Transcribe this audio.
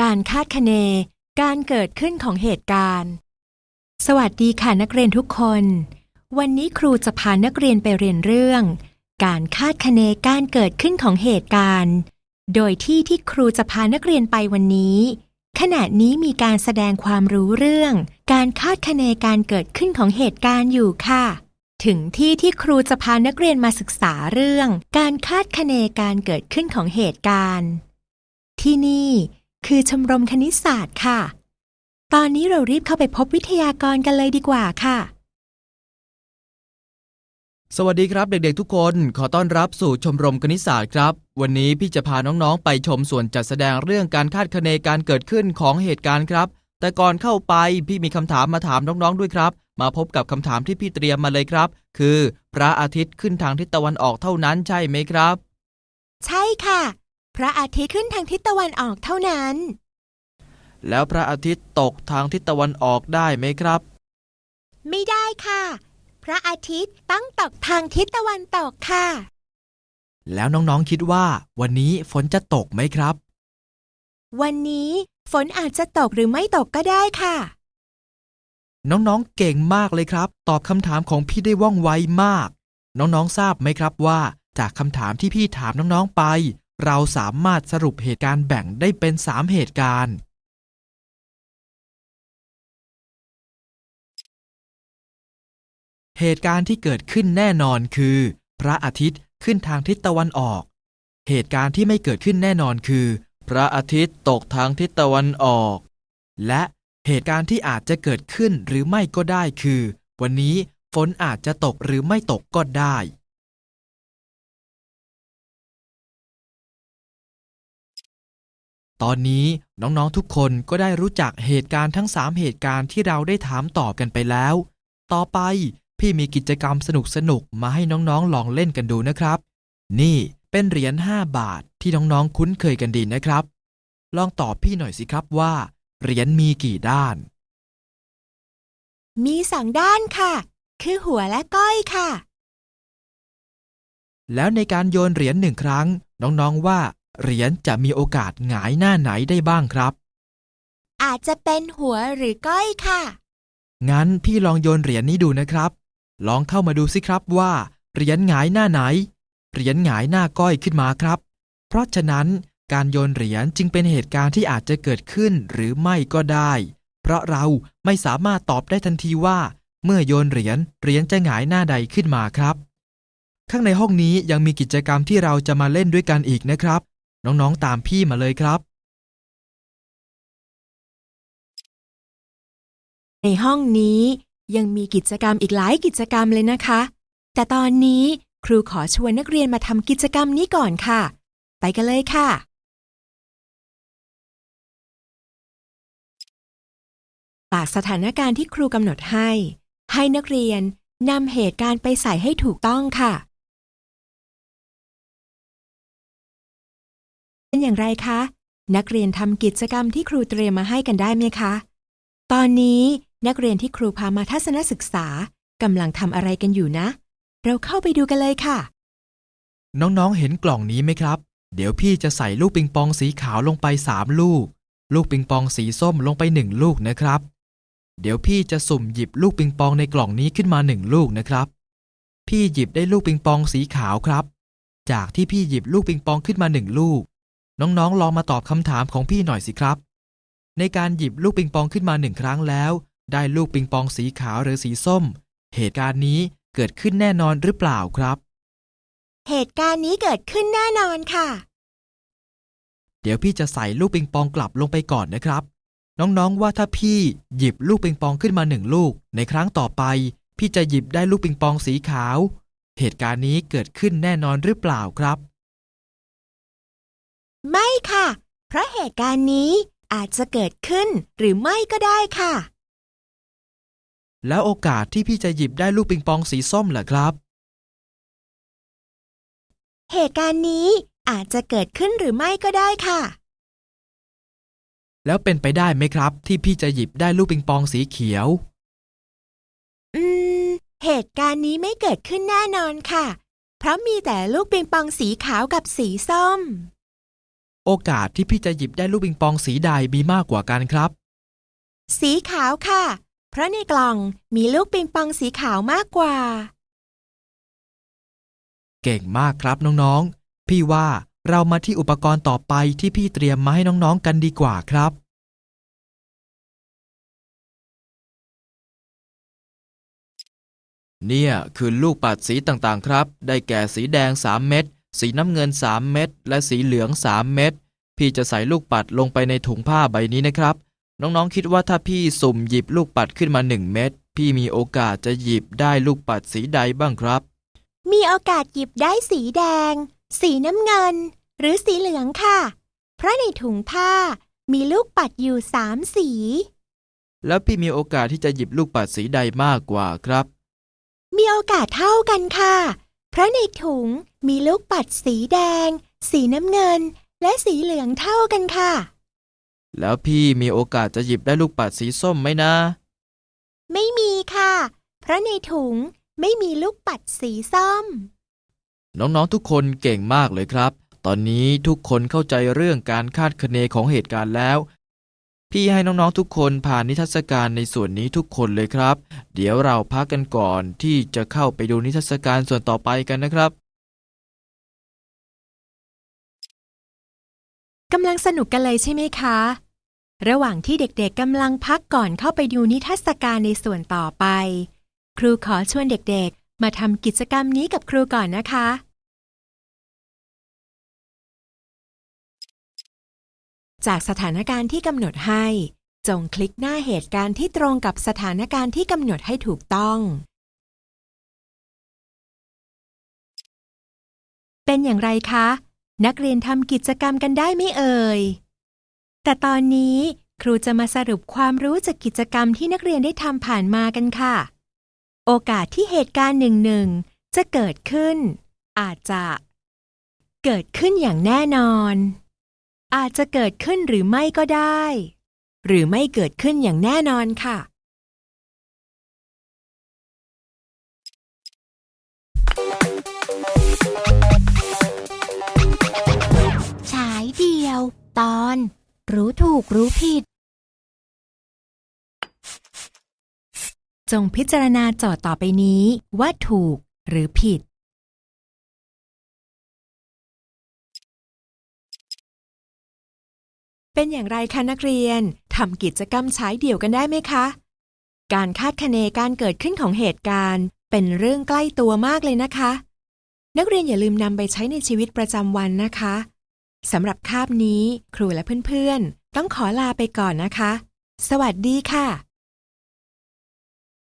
การคาดคะเน การเกิดขึ้นของเหตุการณ์ สวัสดีค่ะนักเรียนทุกคน วันนี้ครูจะพานักเรียนไปเรียนเรื่อง การคาดคะเนการเกิดขึ้นของเหตุการณ์ โดยที่ที่ครูจะพานักเรียนไปวันนี้ ขณะนี้มีการแสดงความรู้เรื่อง การคาดคะเนการเกิดขึ้นของเหตุการณ์อยู่ค่ะ ถึงที่ที่ครูจะพานักเรียนมาศึกษาเรื่อง การคาดคะเนการเกิดขึ้นของเหตุการณ์ ที่นี่ คือชมรมคณิตศาสตร์ค่ะ ตอนนี้เรารีบเข้าไปพบวิทยากรกันเลยดีกว่าค่ะ สวัสดีครับเด็กๆทุกคน ขอต้อนรับสู่ชมรมคณิตศาสตร์ครับ วันนี้พี่จะพาน้องๆ ไปชมส่วนจัดแสดงเรื่องการคาดคะเนการเกิดขึ้นของเหตุการณ์ครับ แต่ก่อนเข้าไปพี่มีคำถามมาถามน้องๆด้วยครับ มาพบกับคำถามที่พี่เตรียมมาเลยครับ คือพระอาทิตย์ขึ้นทางทิศตะวันออกเท่านั้นใช่ไหมครับ ใช่ค่ะ พระอาทิตย์ขึ้นทางทิศตะวันออกเท่านั้น แล้วพระอาทิตย์ตกทางทิศตะวันออกได้ไหมครับ ไม่ได้ค่ะ พระอาทิตย์ต้องตกทางทิศตะวันตกค่ะ แล้วน้องๆคิดว่าวันนี้ฝนจะตกไหมครับ วันนี้ฝนอาจจะตกหรือไม่ตกก็ได้ค่ะ น้องๆเก่งมากเลยครับ ตอบคำถามของพี่ได้ว่องไวมาก น้องๆทราบไหมครับว่า จากคำถามที่พี่ถามน้องๆไป เราสามารถสรุปเหตุการณ์แบ่งได้เป็น 3 เหตุการณ์ เหตุการณ์ที่เกิดขึ้นแน่นอนคือ พระอาทิตย์ขึ้นทางทิศตะวันออก เหตุการณ์ที่ไม่เกิดขึ้นแน่นอนคือ พระอาทิตย์ตกทางทิศตะวันออก และเหตุการณ์ที่อาจจะเกิดขึ้นหรือไม่ก็ได้คือ วันนี้ฝนอาจจะตกหรือไม่ตกก็ได้ ตอนนี้น้องๆทุกคนก็ได้รู้จักเหตุการณ์ทั้ง 3 เหตุการณ์ที่เราได้ถามตอบกันไปแล้ว ต่อไปพี่มีกิจกรรมสนุกๆมาให้น้องๆลองเล่นกันดูนะครับ นี่เป็นเหรียญ5บาทที่น้องๆคุ้นเคยกันดีนะครับ ลองตอบพี่หน่อยสิครับว่าเหรียญมีกี่ด้าน มีสองด้านค่ะ คือหัวและก้อยค่ะ แล้วในการโยนเหรียญหนึ่งครั้ง น้องๆว่า เหรียญจะมีโอกาสหงายหน้าไหนได้บ้างครับ อาจจะเป็นหัวหรือก้อยค่ะ งั้นพี่ลองโยนเหรียญนี้ดูนะครับ ลองเข้ามาดูสิครับว่า เหรียญหงายหน้าไหน เหรียญหงายหน้าก้อยขึ้นมาครับ เพราะฉะนั้นการโยนเหรียญจึงเป็นเหตุการณ์ที่อาจจะเกิดขึ้นหรือไม่ก็ได้ เพราะเราไม่สามารถตอบได้ทันทีว่า เมื่อโยนเหรียญเหรียญจะหงายหน้าใดขึ้นมาครับ ข้างในห้องนี้ยังมีกิจกรรมที่เราจะมาเล่นด้วยกันอีกนะครับ น้องๆตามพี่มาเลยครับ ในห้องนี้ยังมีกิจกรรมอีกหลายกิจกรรมเลยนะคะ แต่ตอนนี้ครูขอชวนนักเรียนมาทำกิจกรรมนี้ก่อนค่ะ ไปกันเลยค่ะจากสถานการณ์ที่ครูกำหนดให้ ให้นักเรียนนำเหตุการณ์ไปใส่ให้ถูกต้องค่ะ เป็นอย่างไรคะ นักเรียนทำกิจกรรมที่ครูเตรียมมาให้กันได้ไหมคะ ตอนนี้นักเรียนที่ครูพามาทัศนศึกษากำลังทำอะไรกันอยู่นะ เราเข้าไปดูกันเลยค่ะ น้องๆ เห็นกล่องนี้ไหมครับ เดี๋ยวพี่จะใส่ลูกปิงปองสีขาวลงไป3ลูก ลูกปิงปองสีส้มลงไป1ลูกนะครับ เดี๋ยวพี่จะสุ่มหยิบลูกปิงปองในกล่องนี้ขึ้นมา1ลูกนะครับ พี่หยิบได้ลูกปิงปองสีขาวครับ จากที่พี่หยิบลูกปิงปองขึ้นมา1ลูก น้องๆ ลองมาตอบคำถามของพี่หน่อยสิครับ ในการหยิบลูกปิงปองขึ้นมาหนึ่งครั้งแล้ว ได้ลูกปิงปองสีขาวหรือสีส้ม เหตุการณ์นี้เกิดขึ้นแน่นอนหรือเปล่าครับ เหตุการณ์นี้เกิดขึ้นแน่นอนค่ะ เดี๋ยวพี่จะใส่ลูกปิงปองกลับลงไปก่อนนะครับ น้องๆ ว่าถ้าพี่หยิบลูกปิงปองขึ้นมาหนึ่งลูก ในครั้งต่อไป พี่จะหยิบได้ลูกปิงปองสีขาว เหตุการณ์นี้เกิดขึ้นแน่นอนหรือเปล่าครับ ไม่ค่ะ เพราะเหตุการณ์นี้อาจจะเกิดขึ้นหรือไม่ก็ได้ค่ะ แล้วโอกาสที่พี่จะหยิบได้ลูกปิงปองสีส้มล่ะครับ เหตุการณ์นี้อาจจะเกิดขึ้นหรือไม่ก็ได้ค่ะ แล้วเป็นไปได้ไหมครับ ที่พี่จะหยิบได้ลูกปิงปองสีเขียว อืม เหตุการณ์นี้ไม่เกิดขึ้นแน่นอนค่ะ เพราะมีแต่ลูกปิงปองสีขาวกับสีส้ม โอกาสที่พี่จะหยิบได้ลูกปิงปองสีใดมีมากกว่ากันครับ สีขาวค่ะ เพราะในกล่องมีลูกปิงปองสีขาวมากกว่า เก่งมากครับน้องๆ พี่ว่าเรามาที่อุปกรณ์ต่อไปที่พี่เตรียมมาให้น้องๆกันดีกว่าครับ เนี่ยคือลูกปัดสีต่างๆครับ ได้แก่สีแดง 3 เม็ด สีน้ำเงิน 3 เม็ดและสีเหลือง 3 เม็ดพี่จะใส่ลูกปัดลงไปในถุงผ้าใบนี้นะครับ น้องๆคิดว่าถ้าพี่สุ่มหยิบลูกปัดขึ้นมา 1 เม็ดพี่มีโอกาสจะหยิบได้ลูกปัดสีใดบ้างครับ มีโอกาสหยิบได้สีแดง สีน้ำเงิน หรือสีเหลืองค่ะ เพราะในถุงผ้ามีลูกปัดอยู่สามสี แล้วพี่มีโอกาสที่จะหยิบลูกปัดสีใดมากกว่าครับ มีโอกาสเท่ากันค่ะ เพราะในถุงมีลูกปัดสีแดง สีน้ำเงิน และสีเหลืองเท่ากันค่ะ แล้วพี่มีโอกาสจะหยิบได้ลูกปัดสีส้มไหมนะ ไม่มีค่ะ เพราะในถุงไม่มีลูกปัดสีส้ม น้องๆทุกคนเก่งมากเลยครับ ตอนนี้ทุกคนเข้าใจเรื่องการคาดคะเนของเหตุการณ์แล้ว พี่ให้น้องๆทุกคนผ่านนิทรรศการในส่วนนี้ทุกคนเลยครับ เดี๋ยวเราพักกันก่อนที่จะเข้าไปดูนิทรรศการส่วนต่อไปกันนะครับกำลังสนุกกันเลยใช่ไหมคะ ระหว่างที่เด็กๆกำลังพักก่อนเข้าไปดูนิทรรศการในส่วนต่อไป ครูขอชวนเด็กๆ มาทำกิจกรรมนี้กับครูก่อนนะคะ จากสถานการณ์ที่กำหนดให้ จงคลิกหน้าเหตุการณ์ที่ตรงกับสถานการณ์ที่กำหนดให้ถูกต้อง เป็นอย่างไรคะ นักเรียนทำกิจกรรมกันได้ไหมเอ่ย แต่ตอนนี้ครูจะมาสรุปความรู้จากกิจกรรมที่นักเรียนได้ทำผ่านมากันค่ะ โอกาสที่เหตุการณ์หนึ่งหนึ่งจะเกิดขึ้น อาจจะ เกิดขึ้นอย่างแน่นอน อาจจะเกิดขึ้นหรือไม่ก็ได้ หรือไม่เกิดขึ้นอย่างแน่นอนค่ะ ฉายเดียว ตอน รู้ถูกรู้ผิด จงพิจารณาโจทย์ต่อไปนี้ว่าถูกหรือผิด เป็นอย่างไรคะนักเรียนทำกิจกรรมฉายเดี่ยวกันได้ไหมคะ การคาดคะเนการเกิดขึ้นของเหตุการณ์ เป็นเรื่องใกล้ตัวมากเลยนะคะ นักเรียนอย่าลืมนำไปใช้ในชีวิตประจำวันนะคะสำหรับคาบนี้ ครูและเพื่อนๆ ต้องขอลาไปก่อนนะคะ สวัสดีค่ะ